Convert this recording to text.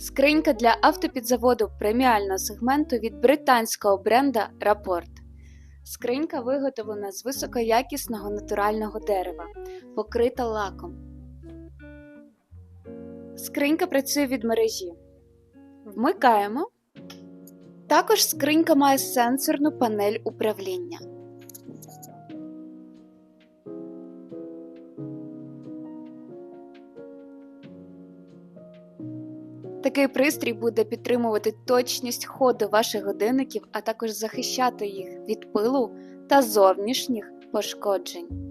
Скринька для автопідзаводу преміального сегменту від британського бренда Рапорт. Скринька виготовлена з високоякісного натурального дерева, покрита лаком. Скринька працює від мережі. Вмикаємо. Також скринька має сенсорну панель управління. Такий пристрій буде підтримувати точність ходу ваших годинників, а також захищати їх від пилу та зовнішніх пошкоджень.